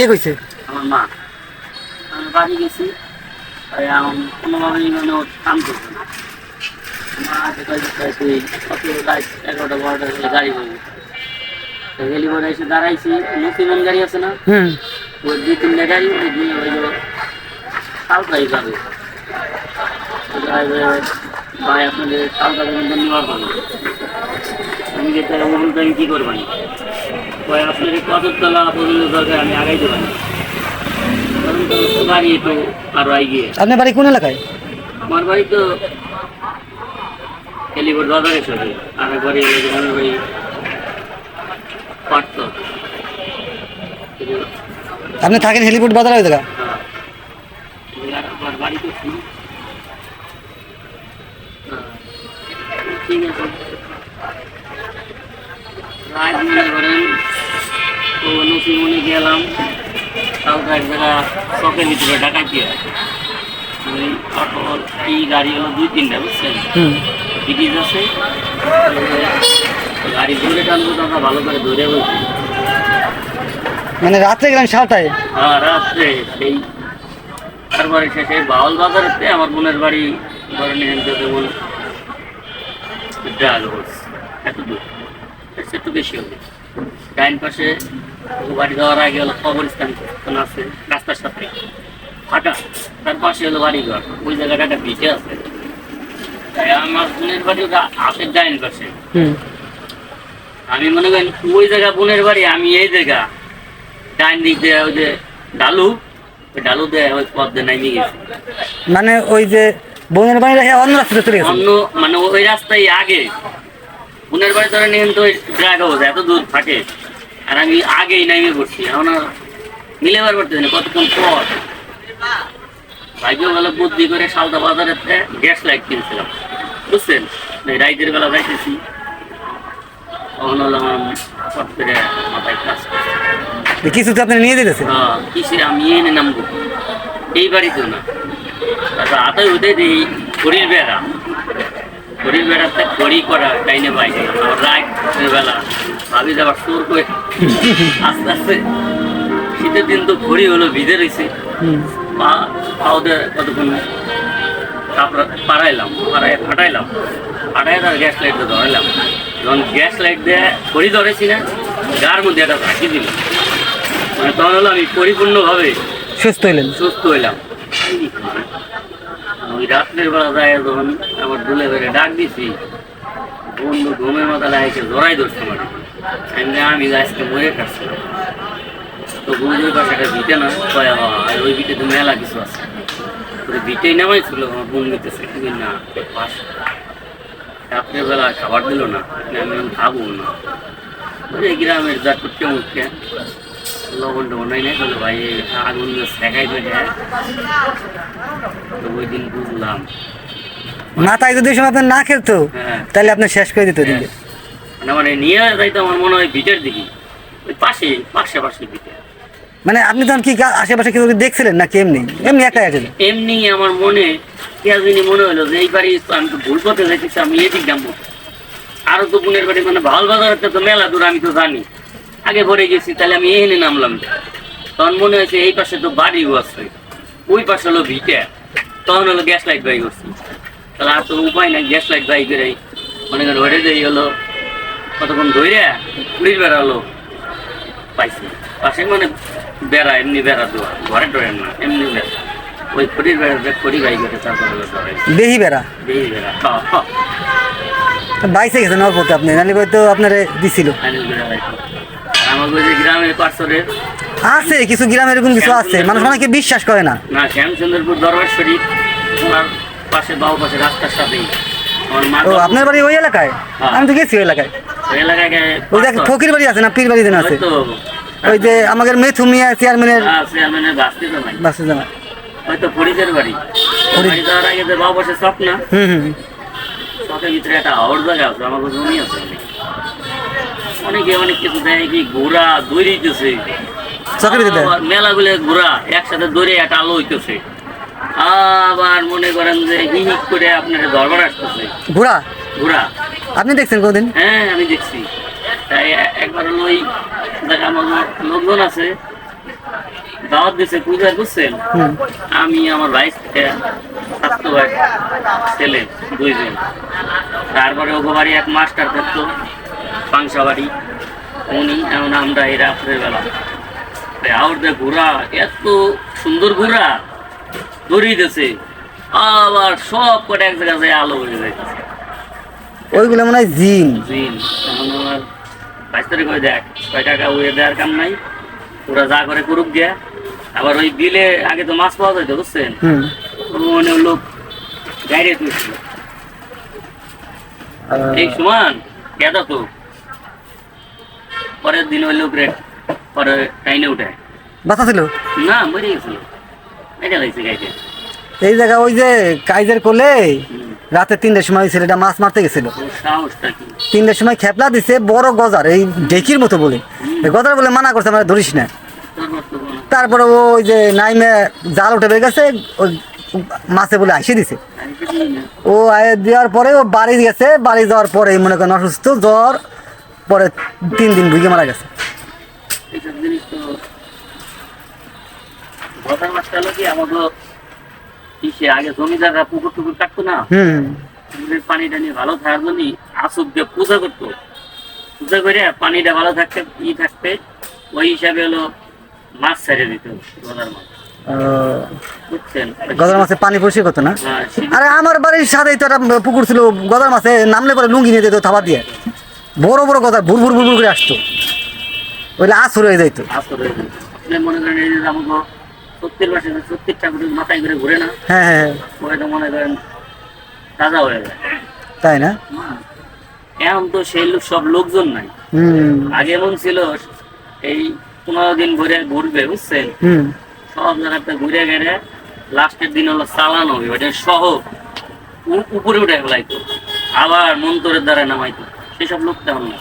কে কইছে? আমার মা। আমি বাড়ি গেছি কোনোভাবেই মানে কাম করছে না। মা যেটা যেটা তুই কত রাত এগারোটা বারোটা গাড়ি করবি হেলিপরে এসে দাঁড়াইছি মুসিমান গাড়ি আছে না? ওই দুই তিনটা গাড়ি ওই দিয়ে হইল কালকাই যাবে ভাই আপনাদের কালকা নেওয়ার আমি যে তাহলে ওগুলো আমি কী করবানি? ভাই আপনাদের কততলা পর্যন্ত দরকার আমি আগাইতে পারি। বাড়ি তো আরও এগিয়ে। আপনার বাড়ি কোন এলাকায়? আমার বাড়ি তো হেলিপোর্ট বাজারে সাথে আর আমার বাড়ি পারত আপনি থাকেন হেলিপোর্ট বাজার হ্যাঁ। বাড়ি তো হ্যাঁ, ঠিক আছে। মনে করেন তো গেলাম। কালকে এক জায়গা চকের ভিতরে ওই অটো এই গাড়ি হলো দুই তিনটা বুঝছেন? ব্রিটিশ আছে। গাড়ি ধরে টানবো আমরা ভালো করে ধরে বলছি। মানে রাত্রে গেলেন সাতটায়? হ্যাঁ রাত্রে। সেই তারপরে শেষে বাউল বাজারেতে আমার বোনের বাড়ি ধরে নিয়ে যেমন ডাল এত দূর। একটু বেশি হবে। ডাইন পাশে বাড়ি যাওয়ার আগে হলো কবরস্থান আছে রাস্তার সাথে। ফাঁকা তার পাশে হলো বাড়ি ঘর ওই জায়গাটা একটা আছে। তাই আমার বোনের বাড়ি ওটা ডাইন পাশে। আমি মনে করেন ওই জায়গা বোনের বাড়ি আমি এই জায়গা। ডাইন দিক দিয়ে ওই যে ডালু ডালু দিয়ে ওই পথ দিয়ে নামিয়ে গেছি। মানে ওই যে বোনের বাড়ি অন্য রাস্তাতে চলে গেছে? অন্য মানে ওই রাস্তায় আগে বোনের বাড়ি ধরে নিয়ে তো ড্রাগ হাউস এত দূর থাকে। আর আমি আগেই নামিয়ে পড়ছি এখন মিলেবার পারতেছি না কতক্ষণ পর? ভাগ্য বেলা বুদ্ধি করে সালদা বাজারের গ্যাস লাইট কিনছিলাম। বুঝছেন? এই রাইতের বেলা যাইতেছি। তখন হলো আমার ফট করে মাথায় কাজ। কিছু তো আপনি নিয়ে যেতেছে হ্যাঁ, কিসে আমি এনে নামবো। এই বাড়িতেও না। তারপর আতাই উঠে দিই ঘড়ির বেড়া। ঘড়ির বেড়াতে ঘড়ি করা টাইনে বাইরে। আমার রাগ বেলা ভাবি যাবার সুর করে আস্তে আস্তে শীতের দিন তো ঘড়ি হলো ভিজে রয়েছে পা পাওদের কতক্ষণ তারপর পাড়াইলাম পাড়াই ফাটাইলাম। ফাটাই তার গ্যাস লাইটটা ধরাইলাম। যখন গ্যাস লাইট দিয়ে ঘড়ি ধরেছি না গার মধ্যে একটা ঝাঁকি দিল। মানে তখন হলো আমি পরিপূর্ণভাবে সুস্থ হইলেন। সুস্থ হইলাম। ওই রাত্রের বেলা যায় যখন আমার দুলে বেড়ে ডাক দিছি বন্ধু ঘুমের মাথা লাগে জড়াই ধরছে মানে আমি আমি আজকে মরে কাটছিলাম তো বন্ধুর পাশে একটা ভিটে না কয় "হ, আর ওই ভিটে তো মেলা কিছু আছে। তো ভিটেই নামাই ছিল আমার বোন নিতেছে। তুমি না পাশ রাত্রের বেলা খাবার দিল না আমি খাব না। ওই গ্রামের যা টুটকে মুখকে লবণ টবণ নাই না বলে ভাই আগুন শেখাই দেবে তো ওই দিন বুঝলাম। মাথায় যদি সময় আপনার না খেলতো হ্যাঁ। তাহলে আপনি শেষ করে দিত দিকে মানে মানে নিয়ে যাইতো আমার মনে হয় ভিটের দিকে। ওই পাশে পাশে পাশে ভিটে। মানে আপনি তখন কি আশেপাশে কেউ দেখছিলেন না কি এমনি? এমনি একাই আছেন? এমনি আমার মনে কে জানি মনে হলো যে এই বাড়ি তো আমি তো ভুল পথে যাইতেছি আমি এদিক যাব। আরও তো বোনের বাড়ি মানে ভালো বাজারটা তো মেলা দূর আমি তো জানি। আগে ভরে গেছি তাহলে আমি এখানে নামলাম তখন মনে হয়েছে এই পাশে তো বাড়িও আছে। ওই পাশে হলো ভিটে। তখন হলো গ্যাস লাইট বাই করছি। তাহলে আর তো উপায় নাই গ্যাস লাইট বাই করে মনে করেন ধরে দেই হলো কতক্ষণ ধরে পুলিশ বেড়া হলো পাইছি। পাশে মানে বেড়া এমনি বেড়া দেওয়া ঘরে ডরেন না এমনি বেড়া। ওই খড়ির বেড়া খড়ি বাই করে তারপরে ধরে বেড়া? বেশি বেড়া। বাইসে গেছেন অল্পতে আপনি নাহলে হয়তো আপনার দিছিল। আমার ওই যে গ্রামের পার্শ্বরের আছে কিছু গ্রামে এরকম কিছু আছে। মানুষ অনেকে বিশ্বাস করে না। না শ্যামচন্দ্রপুর দরবার শরীফ ওনার পাশে বাবু পাশে রাস্তার সাথেই। আমার মা ও আপনার বাড়ি ওই এলাকায়? হ্যাঁ। আমি তো গেছি ওই এলাকায়। ওই এলাকায় ওই যে ফকির বাড়ি আছে না পীর বাড়ি যেন আছে? ওই যে আমাদের মেথু মিয়া চেয়ারম্যানের হ্যাঁ চেয়ারম্যানের বাস্তি তো নাই বাসে জানা হয়তো ফরিদের বাড়ি। বাড়ি যাওয়ার আগে যে বাবু পাশে শখ না? হুম হুম শখের ভিতরে একটা হাওড় জায়গা আছে আমার জমি আছে অনেক। অনেকে কিছু দেয় কি ঘোড়া দৌড়িতেছে চকের ভিতরে আবার মেলাগুলো ঘোড়া একসাথে দৌড়ে একটা আলো হইতেছে। আবার মনে করেন যে হি হি করে আপনার দরবার আসতেছে। ঘোড়া? ঘোড়া। আপনি দেখছেন কোনদিন? হ্যাঁ আমি দেখছি। তাই একবার হলো ওই আমার লোকজন আছে দাওয়াত দিছে পূজা হুম। আমি আমার ভাই স্বাস্থ্য ভাই ছেলে দুইজন। তারপরে ওগো বাড়ি এক মাস্টার থাকতো। পাংসা বাড়ি উনি এমন আমরা এই রাত্রের বেলা। আউটে ঘোরা এত সুন্দর ঘোরা দড়িয়ে দিতেছে আবার সব কটা এক জায়গায় আলো হয়ে যাইতেছে ওইগুলো মনে হয় জিন। জিন। এখন আমার বাইশ তারিখ হয়ে দেখ টাকা উড়ে দেওয়ার কাম নাই। ওরা যা করে করুক দিয়া আবার ওই বিলে আগে তো মাছ পাওয়া যেত বুঝছেন? মানে লোক গাড়ি তুলছিল এই সমান কেদা তো। পরের দিন ওই লোক রেট পরে টাইনে উঠে। বাচ্চা ছিল? না মরে গেছিল। এটা লাগছে গাইতে এই জায়গা ওই যে কাইজের কোলে রাতে তিনটের সময় ওই ছেলেটা মাছ মারতে গেছিল। তিনটের সময় খেপলা দিছে বড় গজার এই ঢেকির মতো বলে। গজার বলে মানা করছে আমরা ধরিস না। তারপরে ওই যে নাইমে জাল উঠে বেড়ে গেছে ওই মাছে বলে আইসে দিছে। ও আয়ে দেওয়ার পরে ও বাড়ি গেছে বাড়ি যাওয়ার পরে মনে করেন অসুস্থ জ্বর পরে তিন দিন ভুগে মারা গেছে। এইসব জিনিস তো গজার মাছটা হলো কি আমাকে ইসে আগে জমিদাররা পুকুর টুকুর কাটতো না? হুম। পুকুরের ভালো থাকার জন্য আসুক দিয়ে পূজা করতো। পূজা করে পানিটা ভালো থাকতে ই থাকতে ওই হিসাবে হলো মাছ ছেড়ে দিত গজার মাছ। গজার মাছে পানি পরিষ্কার করতো না? হ্যাঁ, আরে আমার বাড়ির সাথে তো একটা পুকুর ছিল গজার মাছে নামলে পরে লুঙ্গি নিয়ে যেত থাবা দিয়ে। বড় বড় কথা ভুর ভুর ভুর করে আসতো। ওইলে আসর হয়ে যাইতো। মনে করেন এই যে আমাকে সত্যির মাসে সত্যির ঠাকুরের মাথায় করে ঘুরে না হ্যাঁ হ্যাঁ হ্যাঁ, মনে করেন তাজা হয়ে যায়। তাই না? এখন তো সেই লোক সব লোকজন নাই। হুম। আগে এমন ছিল এই পনেরো দিন ঘুরে ঘুরবে বুঝছেন? হুম। সব জায়গাতে ঘুরে গেলে লাস্টের দিন হলো চালানো হবে ওইটা সহ উপরে উঠে ফেলাইতো। আবার মন্তরের দ্বারা নামাইতো। সেসব লোক তেমন না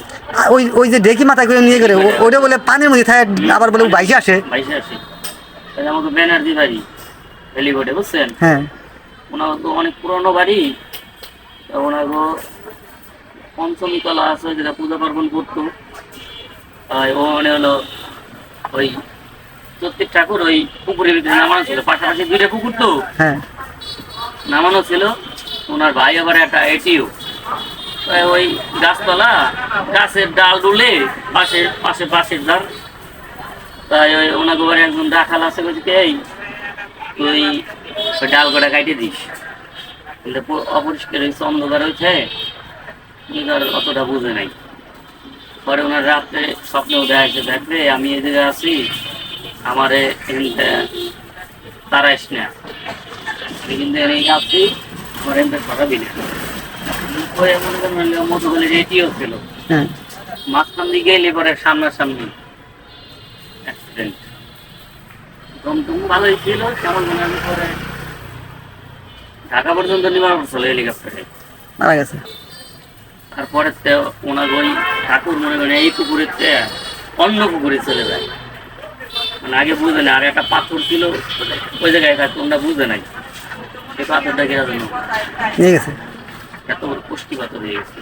ওই ওই যে ডেকি মাথা করে নিয়ে গেলে ও- ওইটা বলে পানির মধ্যে থাকে আবার বলে বাইশে আসে। বাইশে আসে। আমাকে ব্যানার্জি বাড়ি হেলিকোটে বুঝছেন? হ্যাঁ। ওনার তো অনেক পুরনো বাড়ি ওনার পঞ্চমী তলা আছে যেটা পূজা পার্বণ করতো। ও মানে হলো ওই প্রত্যেক ঠাকুর ওই পুকুরের ভিতরে নামানো ছিল। পাশাপাশি দুইটা পুকুর তো। হ্যাঁ। নামানো ছিল। ওনার ভাই আবার একটা এটিও ওই গাছতলা গাছের ডাল ডুলে পাশে পাশে পাশের ধার তাই ওই ওনাকে বাড়ি একজন রাখাল আছে, বলছে এই? তুই ডাল কটা কাটে দিস। কিন্তু অপরিষ্কার হয়েছে, অন্ধকার হয়েছে। অতটা বুঝে নাই। পরে ওনার রাত্রে স্বপ্নেও দেখাইছে, দেখবে, আমি জায়গায় আছি, আমারে তারা তারাইস না। আমি কিন্তু এই আছি আমার এখানটা সরাবি না। পরে মনে করেন মধুগুলি রেডিও ছিল। হ্যাঁ। মাঝখান গেলে পরে সামনাসামনি অ্যাক্সিডেন্ট টমটম ভালোই ছিল কেমন মনে হয় পরে ঢাকা পর্যন্ত নিবার পড়ছিল হেলিকপ্টারে মারা গেছে। তারপরে ওনার ওই ঠাকুর মনে করেন এই পুকুরের অন্য পুকুরে চলে যায়। মানে আগে বুঝে না আর একটা পাথর ছিল ওই জায়গায় থাকতো বুঝে নাই। সেই পাথরটা কেনা জন্য নিয়ে গেছে। এত বড় পুষ্টি হয়ে গেছে।